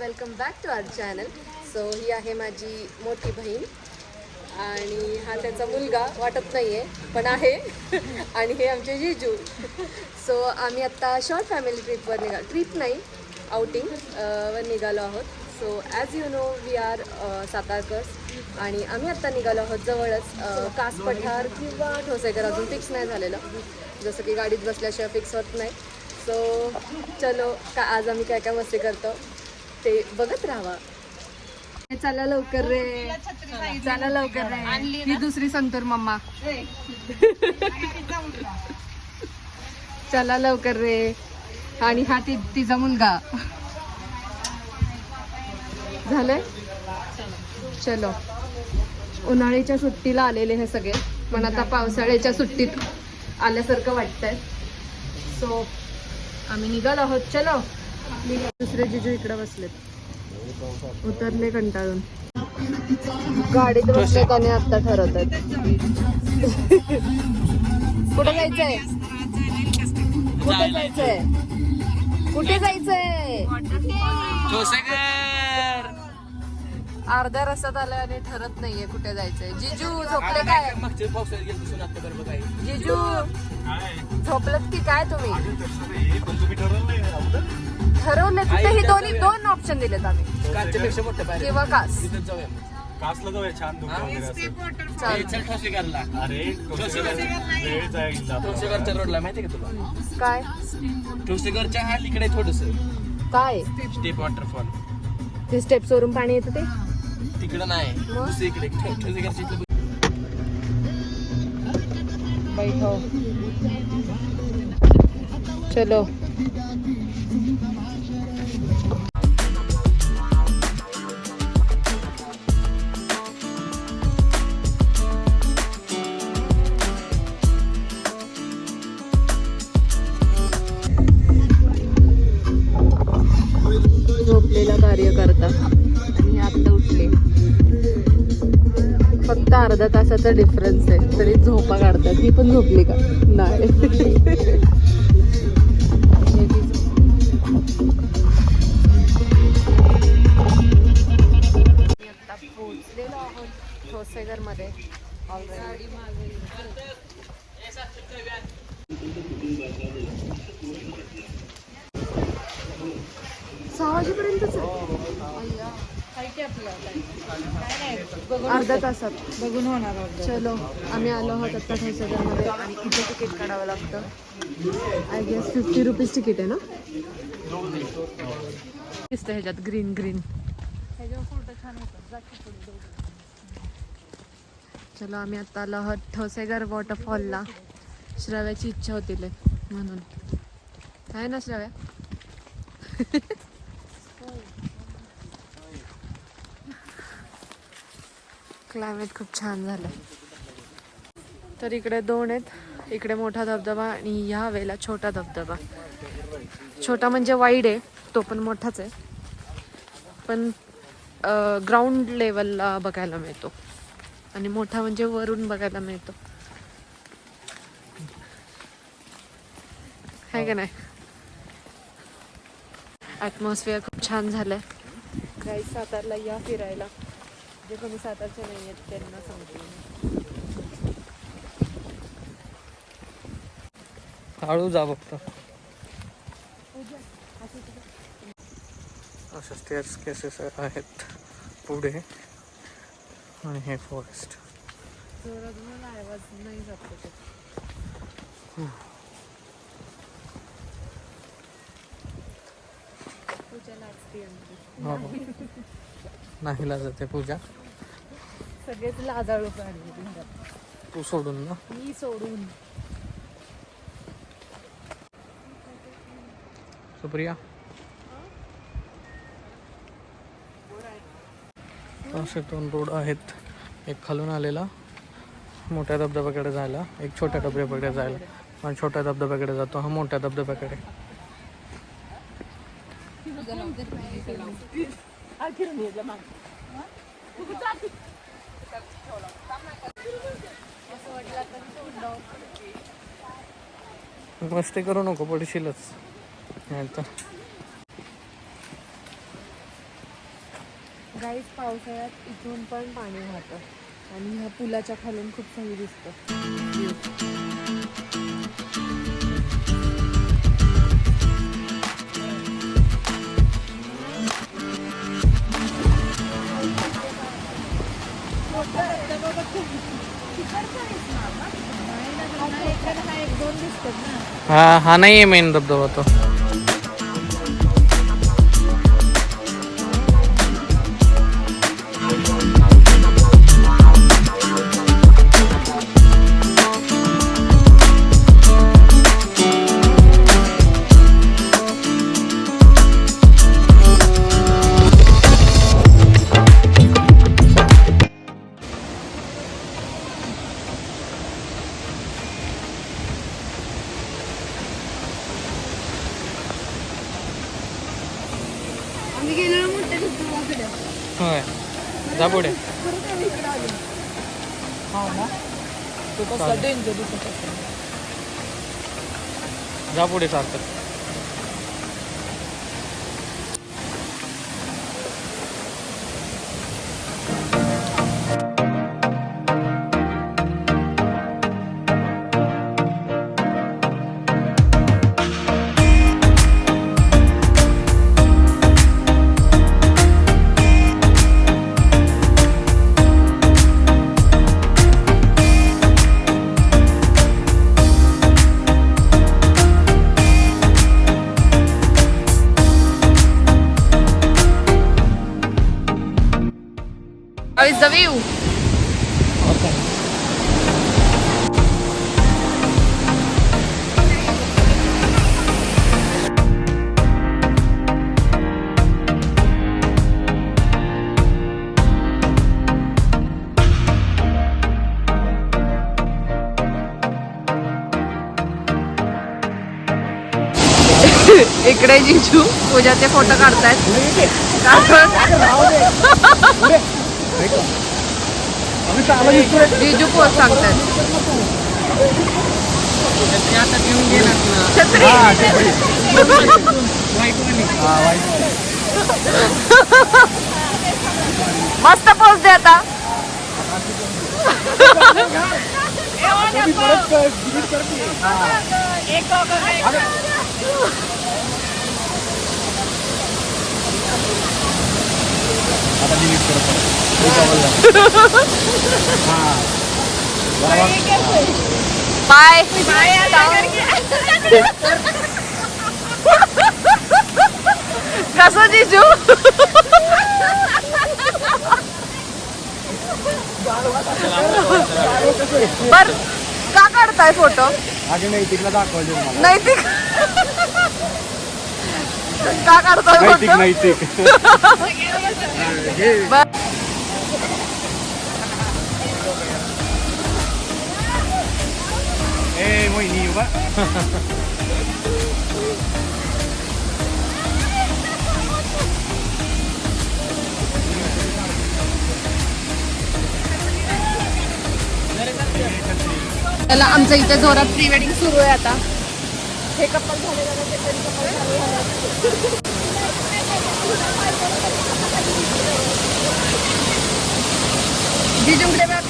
Welcome back to our channel so ही आहे माझी मोठी बहीण. आणि हा त्याचा मुलगा वाटत नाही आहे पण आहे. आणि हे आमचे जिजू. सो आम्ही आत्ता शॉर्ट फॅमिली ट्रिपवर निघा ट्रिप नाही आउटिंग वर निघालो आहोत. So as you know we are Satarkars आणि आम्ही आत्ता निघालो आहोत जवळच कास पठार किंवा ठोसेकर. अजून फिक्स नाही झालेलं. जसं की गाडीत बसल्याशिवाय फिक्स होत नाही. सो चलो का आज आम्ही काय काय मस्ती करतो? ते बघत राहावा. चला लवकर रे. चला लवकर रे. ही दुसरी संतूर मम्मा. चला लवकर रे. आणि हा ती तिचा मुलगा. झालंय? चलो. उन्हाळ्याच्या सुट्टीला आलेले हे सगळे. पण आता पावसाळ्याच्या सुट्टीत आल्यासारखं वाटतंय. सो आम्ही निघालो आहोत. चलो. दुसरे जिजू इकडे बसलेत. उतरले कंटाळून. गाडीत बसले त्याने आता ठरवतात कुठे जायचंय? कुठे जायचंय? कुठे जायचंय? अर्ध्या रस्त्यात आलं आणि ठरत नाहीये कुठे जायचंय. जिजू झोपले काय? जिजू झोपलत की काय तुम्ही? ठरवलं तिथे ही दोन्ही दोन ऑप्शन दिलेत आम्ही. किंवा कास. कासला जाऊया छान दुकान वगैरे असं. चालतं. अरे वेळ जाईल ठोसेघरच्या रोडला माहिती का तुला? काय? ठोसेघरच्या हा इकडे थोडस. काय? स्टेप वॉटरफॉल ते स्टेप्स वरून पाणी येतं ते? तिकडं नाही. मग? दुसरीकडे ठोसेघरच्या इथलं बैठो चलो. अर्धा तासाचा डिफरन्स आहे. तरी झोपा काढतात. ही पण झोपली का? नाही. आता आहोत ठोसेगरमध्ये ऑलरेडी सहा वाजेपर्यंतच अर्धा तासात. बघून होणार चलो आम्ही आलो आहोत आता ठोसेगरमध्ये आणि इथे तिकीट काढावं लागतं. I guess fifty rupees ticket आहे ना? दिसतं ह्याच्यात ग्रीन ग्रीन चलो आम्ही आता आलो आहोत ठोसेगर वॉटरफॉलला श्राव्याची इच्छा होती म्हणून. आहे ना श्राव्या? क्लायमेट खूप छान झालं. तर इकडे दोन आहेत. इकडे मोठा धबधबा आणि ह्या वेळेला छोटा धबधबा. छोटा म्हणजे वाईड आहे तो पण मोठाच आहे. पण ग्राउंड लेवलला बघायला मिळतो. आणि मोठा म्हणजे वरून बघायला मिळतो. आहे का नाही? ॲटमॉस्फिअर खूप छान झालंय. काही सातारला या फिरायला. जे कोणी सातारचे नाही आहेत त्यांना सांगते. हळू जा फक्त अशा स्टेअर्स केसेस आहेत पुढे आणि हे फॉरेस्ट आवाज नाही जात. पूजा. हो नाहीला जाते पूजा. सगळेच लाजाळू घरात. तू सोडून ना. मी सोडून. सुप्रिया. असे दोन रोड आहेत. एक खालून आलेला. मोठ्या धबधब्याकडे जायला. एक छोट्या धबधब्याकडे जायला. आणि छोट्या धबधब्याकडे जातो. हा मोठ्या धबधब्याकडे. मस्ती करू नको पडशीलच. गाईच पावसाळ्यात इथून पण पाणी वाहतं. आणि ह्या पुलाच्या खालून खूप सही दिसतं. हा हा नाही आहे मेन धबधबा तो. जा पुढे. जा पुढे सार्थक इकडे जिजू पूजाचे फोटो काढतायत. जिजू पोच सांगतात छत्री. मस्त पोच दे आता. बाय. कसं जिजू? बर का काढताय फोटो आधी नाही तिकडे दाखवले नैतिक का काढताय नैतिक नैतिक. ए मोहिनी त्याला आमच्या इथे जोरात प्री वेडिंग सुरू आहे आता. हे कपल झाले का ते तरी couple जिजुंकडे बघ.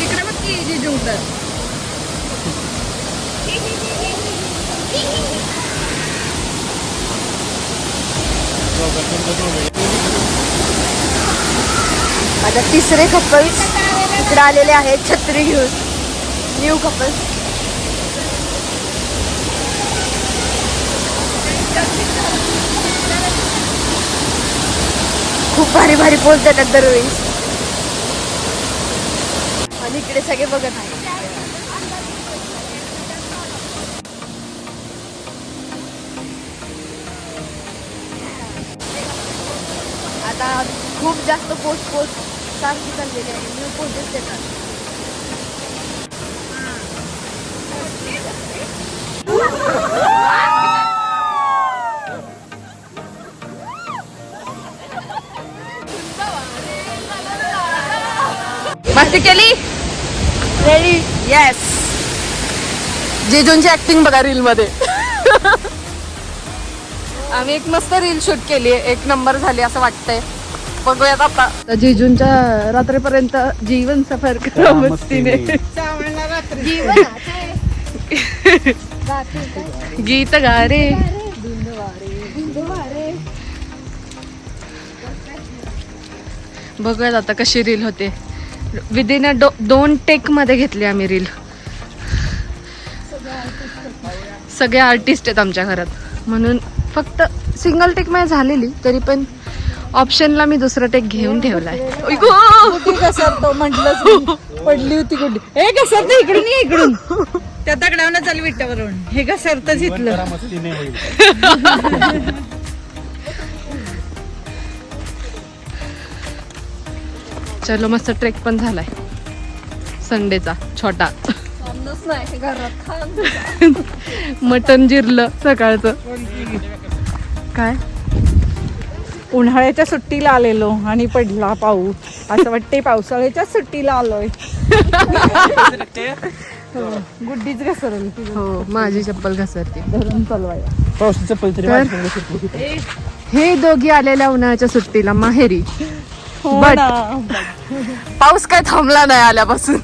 तिकडे बघ की जिजुंकडे आता तिसरे कपल्स इकडे आलेले आहेत छत्री घेऊन. न्यू कपल्स खूप भारी भारी पोच देतात दरवेळी. आणि इकडे सगळे बघत आहे आता खूप जास्त पोस्ट पोस्ट सारखी चाललेली आहे. न्यू पोस्टेस देतात. मस्ती केली? रेडी येस जेजूंची ऍक्टिंग बघा रील मध्ये. आम्ही एक मस्त रील शूट केली एक नंबर झाली असं वाटतंय. बघूयात आता. जेजूंच्या रात्रीपर्यंत जीवन सफर करा मस्तीने. गीत गा रे. बघूयात आता कशी रील होते. विदिन अ डो दोन टेकमध्ये घेतली आम्ही रील सगळे आर्टिस्ट आहेत आमच्या घरात. म्हणून फक्त सिंगल टेकमध्ये झालेली तरी पण ऑप्शनला मी दुसरा टेक घेऊन घसरतो मी. पडली होती कुठे हे घसरतं इकडून इकडून. त्या दगडावनं चालू विट्टावरून हे घसरतच इथलं. चलो मस्त ट्रेक पण झालाय. संडेचा छोटा. मटन जिरलं सकाळचं. काय? उन्हाळ्याच्या सुट्टीला आलेलो आणि पडला पाऊस. असं वाटते पावसाळ्याच्या सुट्टीला आलोय. हो, गुड्डीच घसरली ती. हो माझी चप्पल घसरते धरून चालवायला. पावसाचं पलतरी तर हे दोघी आलेल्या उन्हाळ्याच्या सुट्टीला माहेरी. हो But- ना. पाऊस काय थांबला नाही आल्यापासून.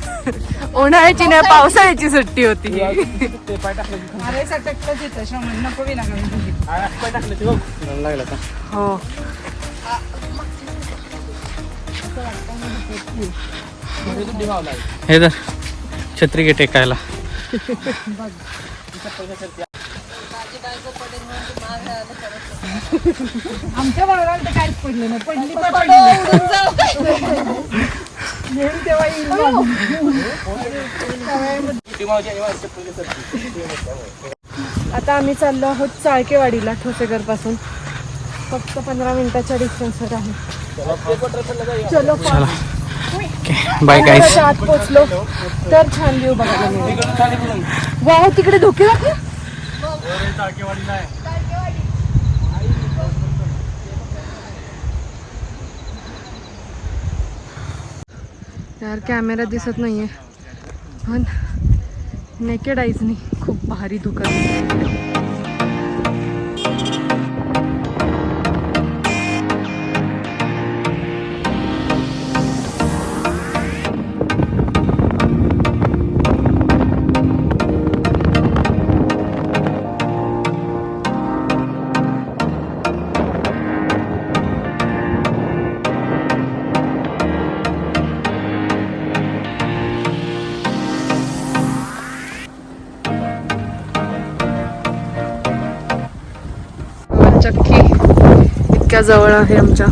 उन्हाळ्याची नाही पावसाळ्याची सुट्टी होती. हो. हे तर छत्री घे टेकायला आमच्या बाळाला तर काहीच पडलं नाही. पडली तर पडली नेहमी तेव्हा येईल आता आम्ही चाललो आहोत चाळकेवाडीला ठोसेघरपासून फक्त पंधरा मिनिटाच्या डिस्टन्सवर आहे. चलो बाय गाईस आत पोचलो तर छान व्ह्यू बघायला मिळेल. वाव तिकडे धोके दाखव. यार कॅमेरा दिसत नाहीये. पण नेकेड आईजनी खूप भारी दुकान इतक्या जवळ आहे आमच्या.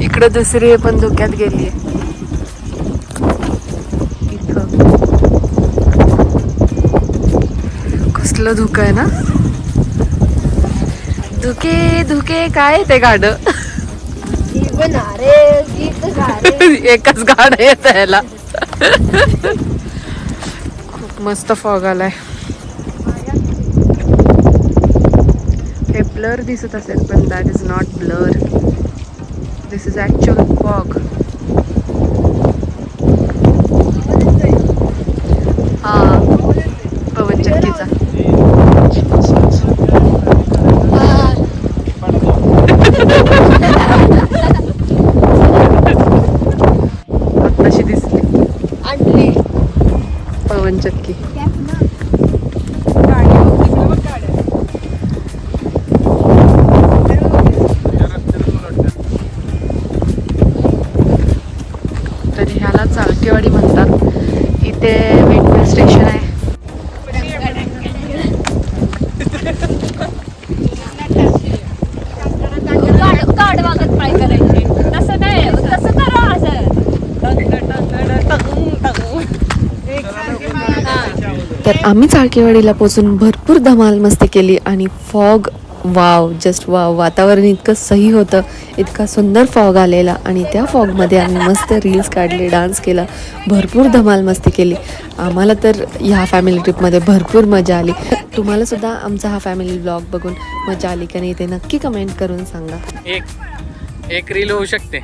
इकडे दुसरी आहे पण धोक्यात गेली आहे कसलं धुकं आहे ना? धुके धुके काय ते गाड एकच गाड येत याला खूप मस्त फॉग आलाय. ब्लर दिसत असेल पण that is not blur this is actual fog station आहे. गाड वागत पाय करायचे. तसं नाही तसं करा असं. तर आम्ही चाळकेवाडीला पोचून भरपूर धमाल मस्ती केली आणि फॉग वाव जस्ट वाव. वातावरण इतकं सही होतं इतका सुंदर फॉग आलेला. आणि त्या फॉगमध्ये आम्ही मस्त रील्स काढले डान्स केला भरपूर धमाल मस्ती केली. आम्हाला तर ह्या फॅमिली ट्रिपमध्ये भरपूर मजा आली. तुम्हालासुद्धा आमचा हा फॅमिली ब्लॉग बघून मजा आली का नाही ते नक्की कमेंट करून सांगा. एक एक रील होऊ शकते.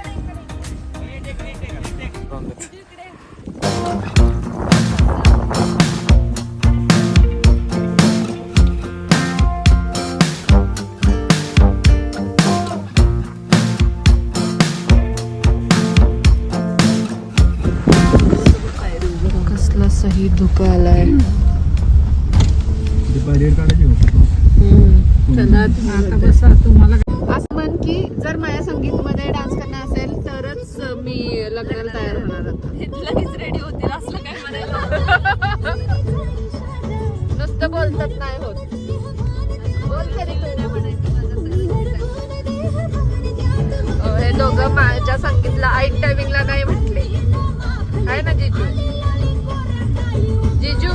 लग्नाला तयार होणार आता. लगेच रेडी होतील असलं काय म्हणायचं नुसतं बोलतात नाही होत. बोल तरी हे दोघं माझ्या संगीतला ऐक टायमिंगला नाही म्हटले. आहे ना जिजू? जिजू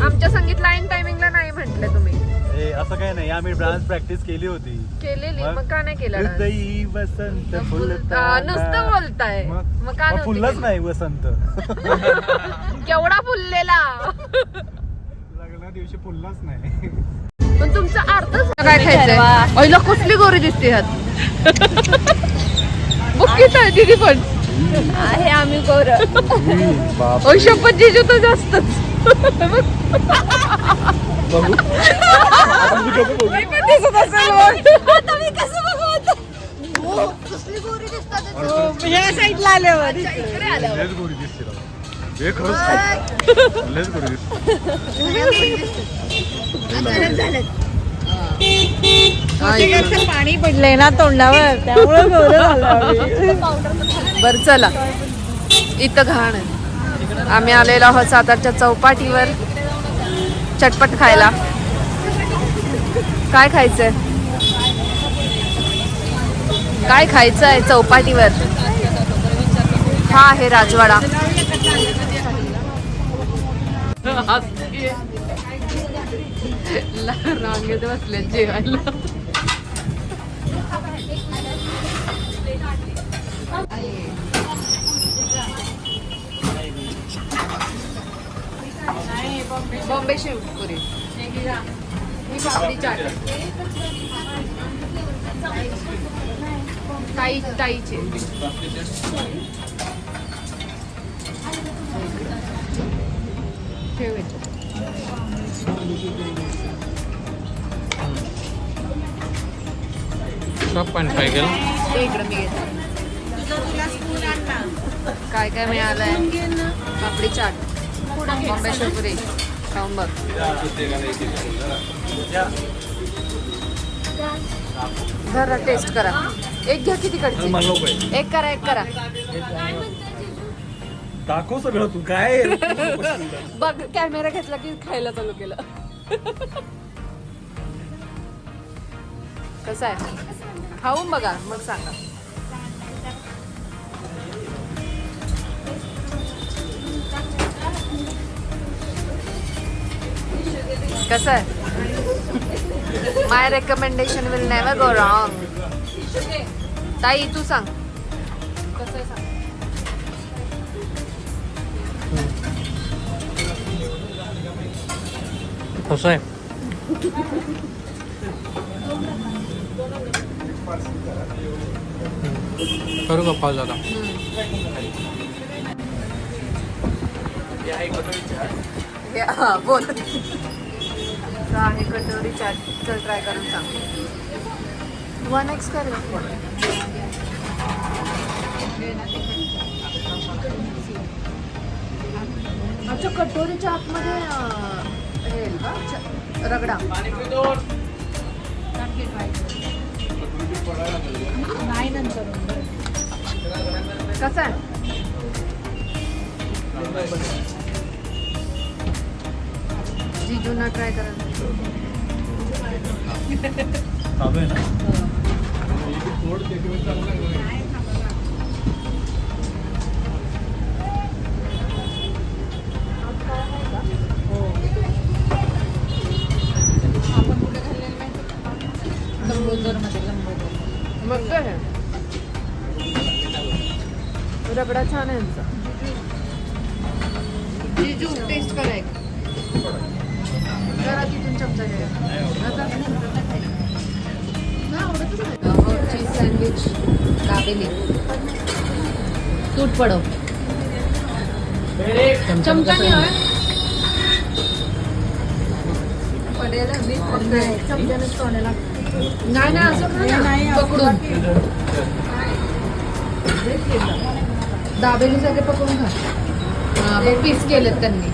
आमच्या संगीतला ऐन टायमिंगला नाही म्हटले तुम्ही. ए असं काही नाही. आम्ही डान्स प्रॅक्टिस केली होती. केलेली मग? का नाही केलं? dance? हृदयी वसंत फुलताना. नुसतं बोलताय. मग? मग का मग नव्हती फुललंच केली? नाही वसंत. केवढा फुललेला. लग्ना दिवशी फुललाच नाही. पण तुमचा अर्धच काय खायचंय? पहिला कसली गोरी दिसते ह्यात? बुकीच आहे दीदी पण. आहे आम्ही गोर. ओय शपथ जिजू तर जास्तच. दिसत असेल मग. या साईडला आल्यावर लयच गोरी दिसते राव. हे खरंच लयच गोरी दिसते प्रत्येकाचं पाणी पडलंय ना तोंडावर त्यामुळे गोरं आम्ही. बर चला इथं घाण आहे आम्ही आलेलो आहोत सातारच्या चौपाटीवर चटपट खायला. काय खायचंय? काय खायचं आहे चौपाटीवर? हा आहे राजवाडा. रांगेत बसले जेवायला. बॉम्बे शेवपुरी ही पापडी चाट. ताई ताईचे. सब पण ट्राय केलं ते इकडं मी घेते. काय काय मिळालंय? पापडी चाट. बॉम्बे शेवपुरी खाऊन बघ जरा टेस्ट करा. एक घ्या किती कडची. एक करा एक करा. दाखव सगळं तू. काय बघ कॅमेरा घेतला की खायला चालू केलं. कसं आहे? खाऊन बघा मग सांगा. कसं आहे? My recommendation will never go wrong ताई तू सांग. कसं आहे सांग? कसं आहे? करू का पाऊस आता? ओके हा बोल. आहे कटोरी चाट. चल ट्राय करून सांग. वन एक्स कर अच्छा कटोरी आतमध्ये अं, हे आहे का? च- रगडा. कसं आहे? जीजूंना ट्राय करा चालू आहे ना. मग काय आहे? रगडा छान आहे यांचा जीजू टेस्ट करा एक. जरा तिथून चमचा घ्या. चीज सँडविच दाबेली तूट पडव चमचा नाही होय? पडेल. चमच्यानेच नाही नाही असं पकडून. दाबेली सगळे पकडून खा. हा, पीस केलेत त्यांनी.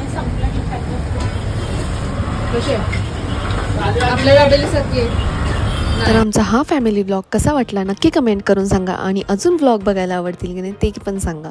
तर आमचा हा फॅमिली ब्लॉग कसा वाटला नक्की कमेंट करून सांगा आणि अजून ब्लॉग बघायला आवडतील की नाही ते पण सांगा.